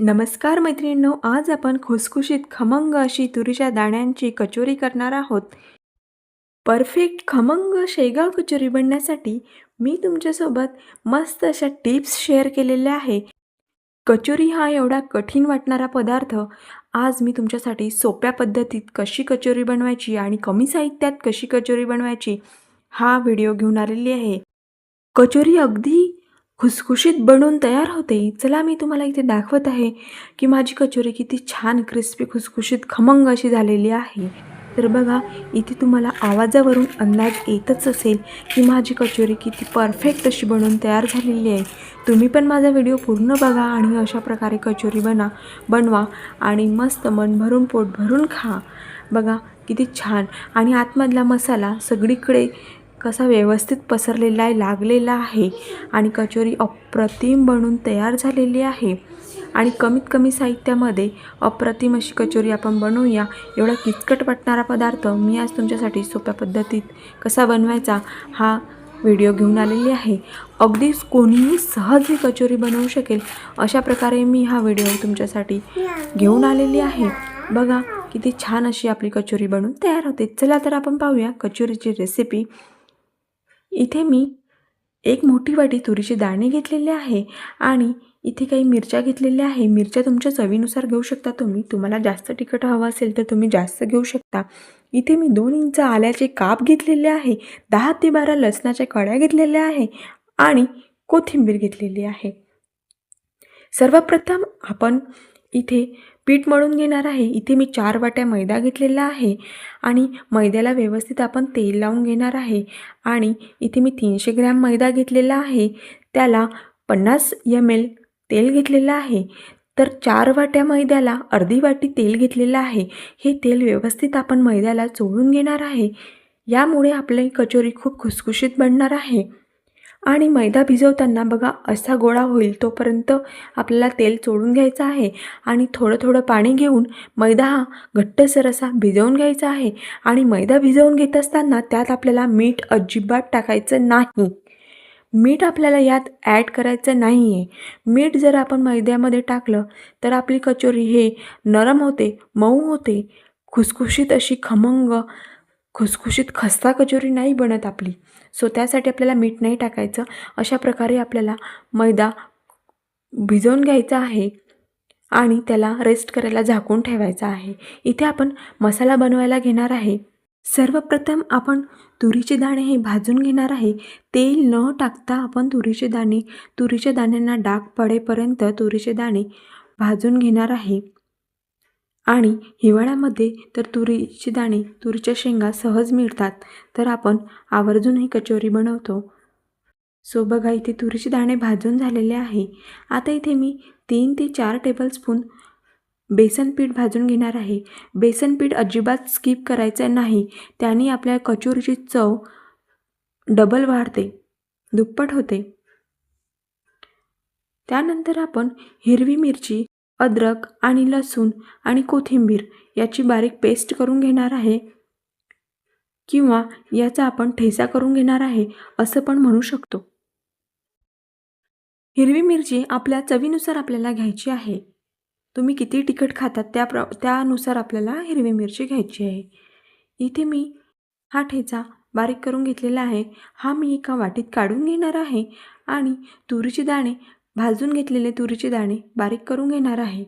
नमस्कार मैत्रिणींनो आज आपण खुसखुशीत खमंग अशी तुरीच्या दाण्यांची कचोरी करणार आहोत. परफेक्ट खमंग शेगाव कचोरी बनण्यासाठी मी तुमच्यासोबत मस्त अशा टिप्स शेअर केलेल्या आहे. कचोरी हा एवढा कठीण वाटणारा पदार्थ आज मी तुमच्यासाठी सोप्या पद्धतीत कशी कचोरी बनवायची आणि कमी साहित्यात कशी कचोरी बनवायची हा व्हिडिओ घेऊन आलेली आहे. कचोरी अगदी खुसखुशीत बनवून तयार होते. चला मी तुम्हाला इथे दाखवत आहे की माझी कचोरी किती छान क्रिस्पी खुसखुशीत खमंग अशी झालेली आहे. तर बघा इथे तुम्हाला आवाजावरून अंदाज येतच असेल की माझी कचोरी किती परफेक्ट अशी बनवून तयार झालेली आहे. तुम्ही पण माझा व्हिडिओ पूर्ण बघा आणि अशा प्रकारे कचोरी बना बनवा आणि मस्त मन भरून पोट भरून खा. बघा किती छान. आणि आतमधला मसाला सगळीकडे कसा व्यवस्थित पसरलेला आहे लागलेला आहे आणि कचोरी अप्रतिम बनून तयार झालेली आहे. आणि कमीत कमी साहित्यामध्ये अप्रतिम अशी कचोरी आपण बनवूया. एवढा किचकट वाटणारा पदार्थ मी आज तुमच्यासाठी सोप्या पद्धतीत कसा बनवायचा हा व्हिडिओ घेऊन आलेली आहे. अगदीच कोणीही सहज ही कचोरी बनवू शकेल अशा प्रकारे मी हा व्हिडिओ तुमच्यासाठी घेऊन आलेली आहे. बघा किती छान अशी आपली कचोरी बनवून तयार होते. चला तर आपण पाहूया कचोरीची रेसिपी इथे मी एक मोठी वाटी तुरीचे दाणे घेतलेले आहे आणि इथे काही मिरच्या घेतलेल्या आहे. मिरच्या तुमच्या चवीनुसार घेऊ शकता तुम्ही. तुम्हाला जास्त तिखट हवं असेल तर तुम्ही जास्त घेऊ शकता. इथे मी दोन इंच आल्याचे काप घेतलेले आहे. दहा ते बारा लसणाच्या कड्या घेतलेल्या आहे आणि कोथिंबीर घेतलेली आहे. सर्वप्रथम आपण इथे पीठ मळून घेणार आहे. इथे मी चार वाट्या मैदा घेतलेला आहे आणि मैद्याला व्यवस्थित आपण तेल लावून घेणार आहे. आणि इथे मी तीनशे ग्रॅम मैदा घेतलेला आहे. त्याला पन्नास एम एल तेल घेतलेलं आहे. तर चार वाट्या मैद्याला अर्धी वाटी तेल घेतलेलं आहे. हे तेल व्यवस्थित आपण मैद्याला चोळून घेणार आहे. यामुळे आपली कचोरी खूप खुसखुशीत बनणार आहे. आणि मैदा भिजवताना बघा असा गोळा होईल तोपर्यंत आपल्याला तेल चोळून घ्यायचं आहे आणि थोडं थोडं पाणी घेऊन मैदा हा घट्टसर असा भिजवून घ्यायचा आहे आणि मैदा भिजवून घेत असताना त्यात आपल्याला मीठ अजिबात टाकायचं नाही. मीठ आपल्याला यात ॲड करायचं नाही आहे मीठ जर आपण मैद्यामध्ये टाकलं तर आपली कचोरी हे नरम होते मऊ होते. खुसखुशीत अशी खमंग खुसखुशीत खस्ता कचोरी नाही बनत आपली. सो त्यासाठी आपल्याला मीठ नाही टाकायचं. अशा प्रकारे आपल्याला मैदा भिजवून घ्यायचा आहे आणि त्याला रेस्ट करायला झाकून ठेवायचा आहे. इथे आपण मसाला बनवायला घेणार आहे. सर्वप्रथम आपण तुरीचे दाणे हे भाजून घेणार आहे. तेल न टाकता आपण तुरीचे दाणे तुरीच्या दाण्यांना डाग पडेपर्यंत तुरीचे दाणे भाजून घेणार आहे. आणि हिवाळ्यामध्ये तर तुरीची दाणे तुरीच्या शेंगा सहज मिळतात तर आपण आवर्जून ही कचोरी बनवतो. सो बघा इथे तुरीचे दाणे भाजून झालेले आहे. आता इथे मी तीन ते चार टेबलस्पून बेसन पीठ भाजून घेणार आहे. बेसन पीठ अजिबात स्किप करायचं नाही. त्याने आपल्या कचोरीची चव डबल वाढते दुप्पट होते. त्यानंतर आपण हिरवी मिरची अद्रक आणि लसूण आणि कोथिंबीर याची बारीक पेस्ट करून घेणार आहे. किंवा याचा आपण ठेसा करून घेणार आहे असं पण म्हणू शकतो. हिरवी मिरची आपल्या चवीनुसार आपल्याला घ्यायची आहे. तुम्ही किती तिखट खातात त्या प्र त्यानुसार आपल्याला हिरवी मिरची घ्यायची आहे. इथे मी हा ठेचा बारीक करून घेतलेला आहे. हा मी एका वाटीत काढून घेणार आहे आणि तुरीचे दाणे भाजून घेतलेले तुरीचे दाणे बारीक करून घेणार आहे.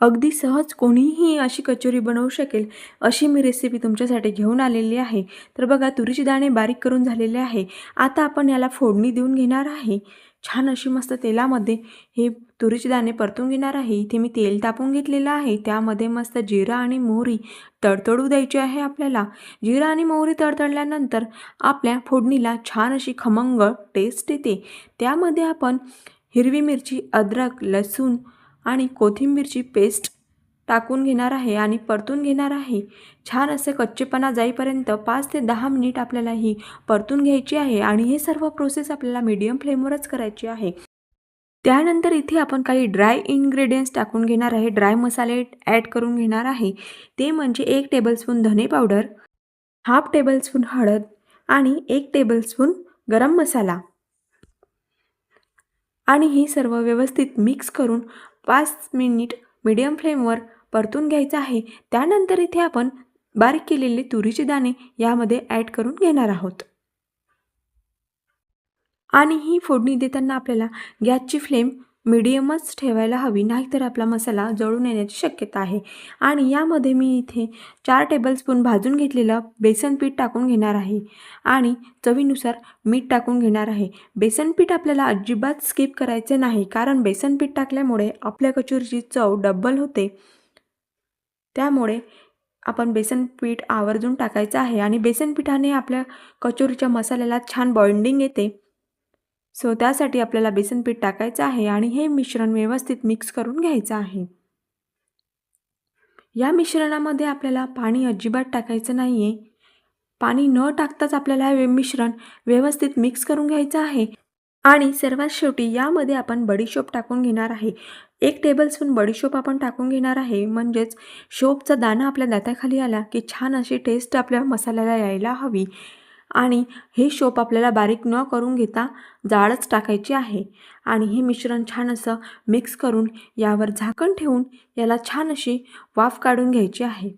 अगदी सहज कोणीही अशी कचोरी बनवू शकेल अशी मी रेसिपी तुमच्यासाठी घेऊन आलेली आहे. तर बघा तुरीचे दाणे बारीक करून झालेले आहे. आता आपण याला फोडणी देऊन घेणार आहे. छान अशी मस्त तेलामध्ये हे तुरीचे दाणे परतून घेणार आहे. इथे मी तेल तापून घेतलेलं आहे. त्यामध्ये मस्त जिरा आणि मोहरी तडतडू द्यायची आहे आपल्याला. जिरा आणि मोहरी तडतडल्यानंतर आपल्या फोडणीला छान अशी खमंग टेस्ट येते. त्यामध्ये आपण हिरवी मिरची अद्रक लसूण आणि कोथिंबीरची पेस्ट टाकून घेणार आहे आणि परतून घेणार आहे. छान असे कच्चेपणा जाईपर्यंत पाच ते दहा मिनिट आपल्याला ही परतून घ्यायची आहे आणि हे सर्व प्रोसेस आपल्याला मीडियम फ्लेमवरच करायची आहे. त्यानंतर इथे आपण काही ड्राय इन्ग्रेडियंट्स टाकून घेणार आहे. ड्राय मसाले ॲड करून घेणार आहे. ते म्हणजे एक टेबलस्पून धने पावडर हाफ टेबलस्पून हळद आणि एक टेबलस्पून गरम मसाला. आणि ही सर्व व्यवस्थित मिक्स करून पाच मिनिट मीडियम फ्लेमवर परतून घ्यायचं आहे. त्यानंतर इथे आपण बारीक केलेले तुरीचे दाणे यामध्ये ॲड करून घेणार आहोत. आणि ही फोडणी देताना आपल्याला गॅसची फ्लेम मिडियमच ठेवायला हवी नाहीतर आपला मसाला जळून येण्याची शक्यता आहे. आणि यामध्ये मी इथे चार टेबलस्पून भाजून घेतलेलं बेसन पीठ टाकून घेणार आहे. आणि चवीनुसार मीठ टाकून घेणार आहे. बेसन पीठ आपल्याला अजिबात स्किप करायचे नाही कारण बेसन पीठ टाकल्यामुळे आपल्या कचोरीची चव डब्बल होते. त्यामुळे आपण बेसन पीठ आवर्जून टाकायचं आहे आणि बेसन पिठाने आपल्या कचोरीच्या मसाल्याला छान बॉइंडिंग येते. सो त्यासाठी आपल्याला बेसन पीठ टाकायचं आहे आणि हे मिश्रण व्यवस्थित मिक्स करून घ्यायचं आहे. या मिश्रणामध्ये आपल्याला पाणी अजिबात टाकायचं नाही आहे पाणी न टाकताच आपल्याला हे मिश्रण व्यवस्थित मिक्स करून घ्यायचं आहे. आणि सर्वात शेवटी यामध्ये आपण बडीशोप टाकून घेणार आहे. एक टेबलस्पून बडीशोप आपण टाकून घेणार आहे. म्हणजेच शोपचा दाणा आपल्या दाताखाली आला की छान अशी टेस्ट आपल्या मसाल्याला यायला हवी. आणि हे शोप आपल्याला बारीक न करून घेता जाडच टाकायची आहे. आणि हे मिश्रण छान असं मिक्स करून यावर झाकण ठेवून याला छान अशी वाफ काढून घ्यायची आहे.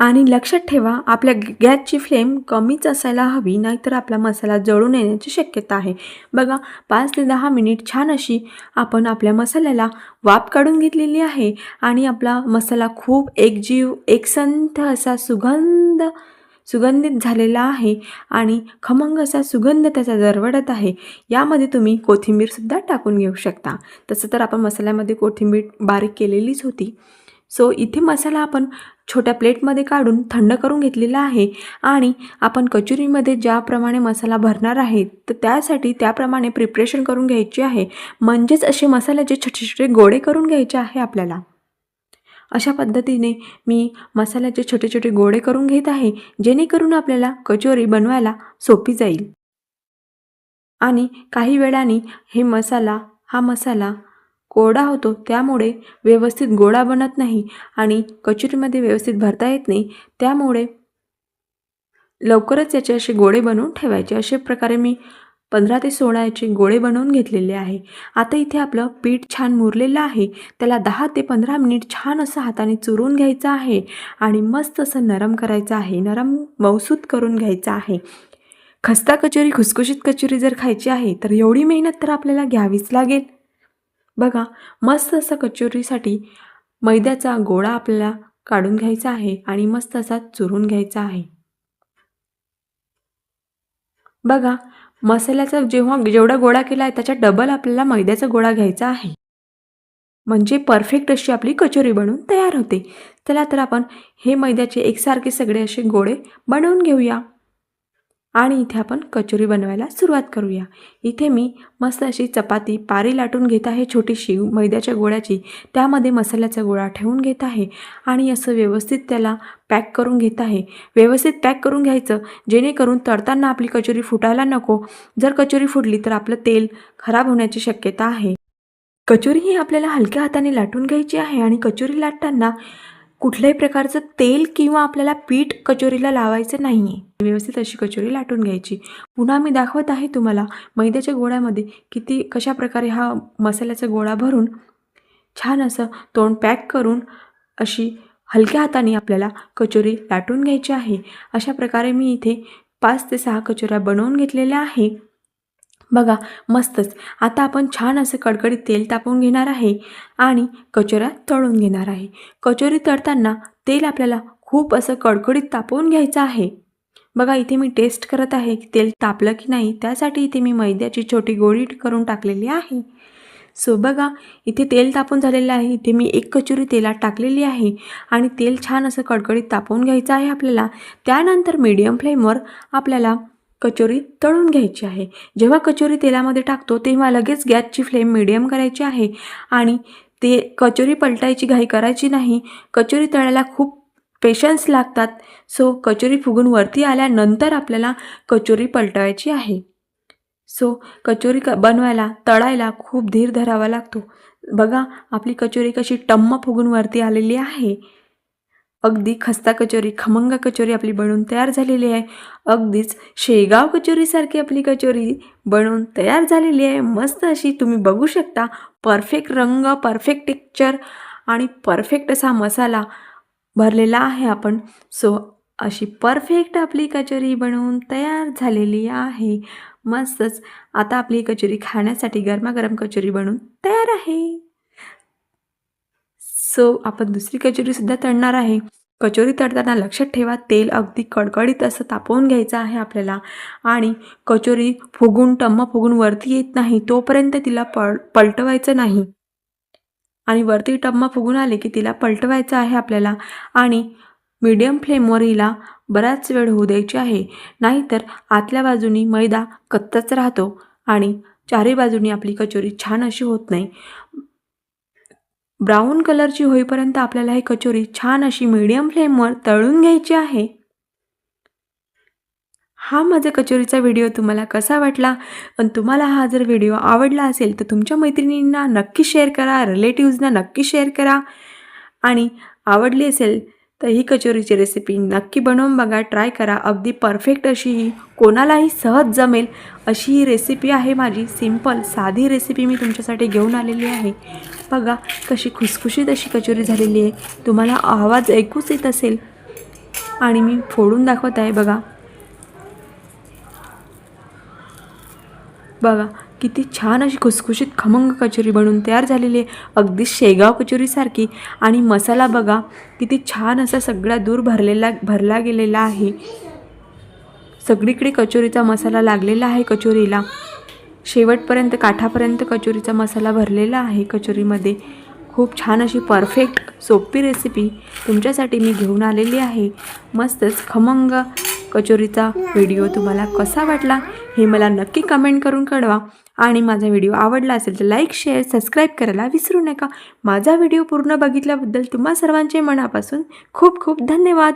आणि लक्षात ठेवा आपल्या गॅसची फ्लेम कमीच असायला हवी नाहीतर आपला मसाला जळून येण्याची शक्यता आहे. बघा पाच ते दहा मिनिट छान अशी आपण आपल्या मसाल्याला वाफ काढून घेतलेली आहे आणि आपला मसाला खूप एकजीव एकसंथ असा सुगंध सुगंधित झालेला आहे आणि खमंग असा सुगंध त्याचा दरवडत आहे. यामध्ये तुम्ही कोथिंबीरसुद्धा टाकून घेऊ शकता. तसं तर आपण मसाल्यामध्ये कोथिंबीर बारीक केलेलीच होती. सो इथे मसाला आपण छोट्या प्लेटमध्ये काढून थंड करून घेतलेला आहे आणि आपण कचोरीमध्ये ज्याप्रमाणे मसाला भरणार आहे तर त्यासाठी त्याप्रमाणे प्रिपरेशन करून घ्यायची आहे. म्हणजेच असे मसाल्याचे छोटे छोटे गोळे करून घ्यायचे आहे आपल्याला. अशा पद्धतीने मी मसाल्याचे छोटे छोटे गोळे करून घेत आहे जेणेकरून आपल्याला कचोरी बनवायला सोपी जाईल. आणि काही वेळाने हे मसाला हा मसाला कोरडा होतो त्यामुळे व्यवस्थित गोळा बनत नाही आणि कचोरीमध्ये व्यवस्थित भरता येत नाही त्यामुळे लवकरच याचे असे गोळे बनवून ठेवायचे. अशा प्रकारे मी पंधरा ते सोळा याचे गोळे बनवून घेतलेले आहे. आता इथे आपलं पीठ छान मुरलेलं आहे. त्याला दहा ते पंधरा मिनिट छान असं हाताने चुरून घ्यायचं आहे आणि मस्त असं नरम करायचं आहे. नरम मौसूत करून घ्यायचं आहे. खस्ता कचोरी खुसखुशीत कचोरी जर खायची आहे तर एवढी मेहनत तर आपल्याला घ्यावीच लागेल. बघा मस्त असं कचोरीसाठी मैद्याचा गोळा आपल्याला काढून घ्यायचा आहे आणि मस्त असा चुरून घ्यायचा आहे. बघा मसाल्याचा जेव्हा जेवढा गोळा केला आहे त्याच्या डबल आपल्याला मैद्याचा गोळा घ्यायचा आहे. म्हणजे परफेक्ट अशी आपली कचोरी बनवून तयार होते. चला तर आपण हे मैद्याचे एकसारखे सगळे असे गोळे बनवून घेऊया. आणि इथे आपण कचोरी बनवायला सुरुवात करूया. इथे मी मस्त अशी चपाती पारी लाटून घेत आहे छोटीशी मैद्याच्या गोळ्याची. त्यामध्ये मसाल्याचा गोळा ठेवून घेत आहे आणि असं व्यवस्थित त्याला पॅक करून घेत आहे. व्यवस्थित पॅक करून घ्यायचं जेणेकरून तळताना आपली कचोरी फुटायला नको. जर कचोरी फुटली तर आपलं तेल खराब होण्याची शक्यता आहे. कचोरी ही आपल्याला हलक्या हाताने लाटून घ्यायची आहे आणि कचोरी लाटताना कुठल्याही प्रकारचं तेल किंवा आपल्याला पीठ कचोरीला लावायचं नाही आहे व्यवस्थित अशी कचोरी लाटून घ्यायची. पुन्हा मी दाखवत आहे तुम्हाला मैद्याच्या गोळ्यामध्ये किती कशा प्रकारे हा मसाल्याचा गोळा भरून छान असं तोंड पॅक करून अशी हलक्या हाताने आपल्याला कचोरी लाटून घ्यायची आहे. अशा प्रकारे मी इथे पाच ते सहा कचोऱ्या बनवून घेतलेल्या आहे. बघा मस्तच. आता आपण छान असं कडकडीत तेल तापवून घेणार आहे आणि कचोऱ्या तळून घेणार आहे. कचोरी तळताना तेल आपल्याला खूप असं कडकडीत तापवून घ्यायचं आहे. बघा इथे मी टेस्ट करत आहे की तेल तापलं की नाही त्यासाठी इथे मी मैद्याची छोटी गोळी करून टाकलेली आहे. सो बघा इथे तेल तापून झालेलं आहे. इथे मी एक कचोरी तेलात टाकलेली आहे आणि तेल छान असं कडकडीत तापवून घ्यायचं आहे आपल्याला. त्यानंतर मीडियम फ्लेमवर आपल्याला कचोरी तळून घ्यायची आहे. जेव्हा कचोरी तेलामध्ये टाकतो तेव्हा लगेच गॅसची फ्लेम मिडियम करायची आहे आणि ते कचोरी पलटायची घाई करायची नाही. कचोरी तळायला खूप पेशन्स लागतात. सो कचोरी फुगून वरती आल्यानंतर आपल्याला कचोरी पलटवायची आहे. सो कचोरी क बनवायला तळायला खूप धीर धरावा लागतो. बघा आपली कचोरी कशी टम्म फुगून वरती आलेली आहे. अगदी खस्ता कचोरी खमंग कचोरी आपली बनवून तयार झालेली आहे. अगदीच शेगाव कचोरीसारखी आपली कचोरी बनवून तयार झालेली आहे. मस्त अशी तुम्ही बघू शकता. परफेक्ट रंग परफेक्ट टेक्चर आणि परफेक्ट असा मसाला भरलेला आहे आपण. सो अशी परफेक्ट आपली कचोरी बनवून तयार झालेली आहे. मस्तच. आता आपली कचोरी खाण्यासाठी गरमागरम कचोरी बनवून तयार आहे. सो आपण दुसरी कचोरीसुद्धा तळणार आहे. कचोरी तळताना लक्षात ठेवा तेल अगदी कडकडीत असं तापवून घ्यायचं आहे आपल्याला आणि कचोरी फुगून टम्म फुगून वरती येत नाही तोपर्यंत तिला पळ पलटवायचं नाही. आणि वरती टम्म फुगून आले की तिला पलटवायचं आहे आपल्याला आणि मीडियम फ्लेमवर हिला बराच वेळ होऊ द्यायची आहे. नाहीतर आतल्या बाजूनी मैदा कच्चाच राहतो आणि चारही बाजूनी आपली कचोरी छान अशी होत नाही. ब्राऊन कलरची होईपर्यंत आपल्याला ही कचोरी छान अशी मीडियम फ्लेमवर तळून घ्यायची आहे. हा माझा कचोरीचा व्हिडिओ तुम्हाला कसा वाटला? आणि तुम्हाला हा जर व्हिडिओ आवडला असेल तर तुमच्या मैत्रिणींना नक्की शेअर करा रिलेटिव्सना नक्की शेअर करा. आणि आवडली असेल तर ही कचोरीची रेसिपी नक्की बनवून बघा. ट्राय करा. अगदी परफेक्ट अशी ही. कोणालाही सहज जमेल अशी ही रेसिपी आहे माझी. सिंपल साधी रेसिपी मी तुमच्यासाठी घेऊन आलेली आहे. बघा कशी खुसखुशीत अशी कचोरी झालेली आहे. तुम्हाला आवाज ऐकूच येत असेल. आणि मी फोडून दाखवत आहे. बघा. बघा. किती छान अशी खुसखुशीत खमंग कचोरी बनून तयार झालेली आहे. अगदी शेगाव कचोरीसारखी आणि मसाला बघा किती छान असा सगळा दूर भरलेला भरला गेलेला आहे. सगळीकडे कचोरीचा मसाला लागलेला आहे कचोरीला. शेवटपर्यंत काठापर्यंत कचोरीचा मसाला भरलेला आहे कचोरीमध्ये. खूप छान अशी परफेक्ट सोपी रेसिपी तुमच्यासाठी मी घेऊन आलेली आहे. मस्तच खमंग कचोरीचा व्हिडिओ तुम्हाला कसा वाटला हे मला नक्की कमेंट करून कळवा. आणि माझा व्हिडिओ आवडला असेल तर लाईक शेअर सबस्क्राईब करायला विसरू नका. माझा व्हिडिओ पूर्ण बघितल्याबद्दल तुम्हा सर्वांचे मनापासून खूप खूप धन्यवाद.